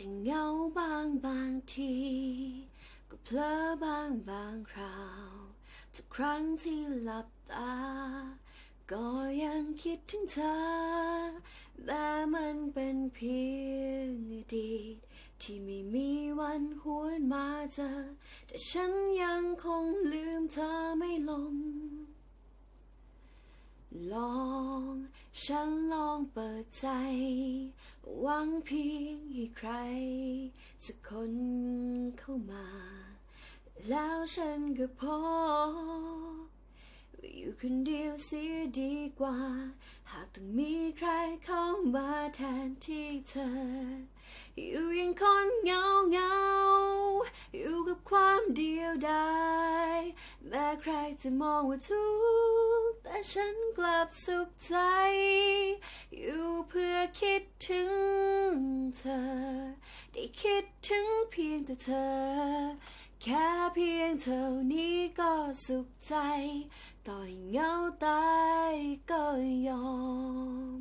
จะเหงาบางบางที ก็เพลอบางบางคราว ทุกครั้งที่หลับตา ก็ยังคิดถึงเธอแม้มันเป็นเพียงอดีตที่ไม่มีวันหวนมาเจอ แต่ฉันยังคงลืมเธอไม่ลง ลอง ฉันลองเปิดใจ หวังเพียงให้ใคร สักคนเข้ามา แล้วฉันก็พออยู่คนเดียวเสียดีกว่า หากต้องมีใครเข้ามาแทนที่เธอ อยู่ยังคนเหงาเหงา อยู่กับความเดียวดายแม้ใครจะมองว่าทุก แต่ฉันกลับสุขใจ อยู่เพื่อคิดถึงเธอ ได้คิดถึงเพียงแต่เธอ แค่เพียงเท่านี้ก็สุขใจ ต่อให้เหงาตายก็ยอม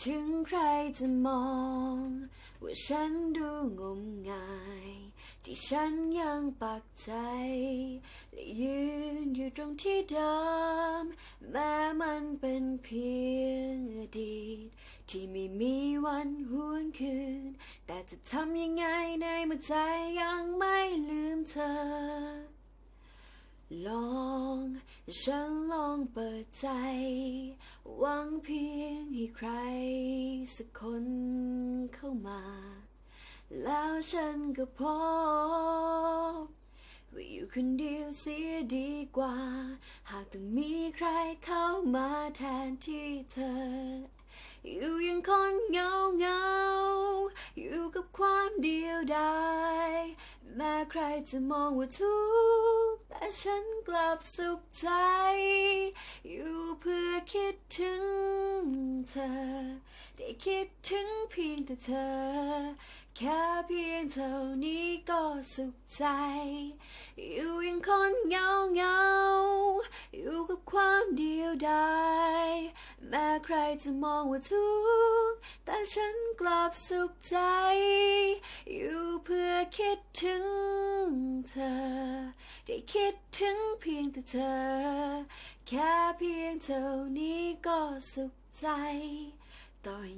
ถึงใครจะมอง ว่าฉันดูงมงาย ที่ฉันยังปักใจและยืนอยู่ตรงที่เดิมแม้มันเป็นเพียงอดีต ที่ไม่มีวันหวนคืน แต่จะทำยังไงในเมื่อใจยังไม่ลืมเธอ ลองฉันลองเปิดใจ หวังเพียงให้ใครสักคนเข้ามา แล้วฉันก็พบว่าอยู่คนเดียวเสียดีกว่า หากต้องมีใครเข้ามาแทนที่เธอ อยู่อยังคนเหงาเงา อยู่กับความเดียวดายแม้ใครจะมองว่าทุกข์แต่ฉันกลับสุขใจ อยู่เพื่อคิดถึง เธอ ได้คิดถึงเพียงแต่เธอ แค่เพียงเท่านี้ก็สุขใจ อยู่ยังคนเหงาเหงา อยู่กับความเดียวดายแม้ใครจะมองว่าทุกข์แต่ฉันกลับสุขใจ อยู่เพื่อคิดถึงเธอ ได้คิดถึงเพียงแต่เธอ แค่เพียงเท่านี้ก็สุข ใจต่อให้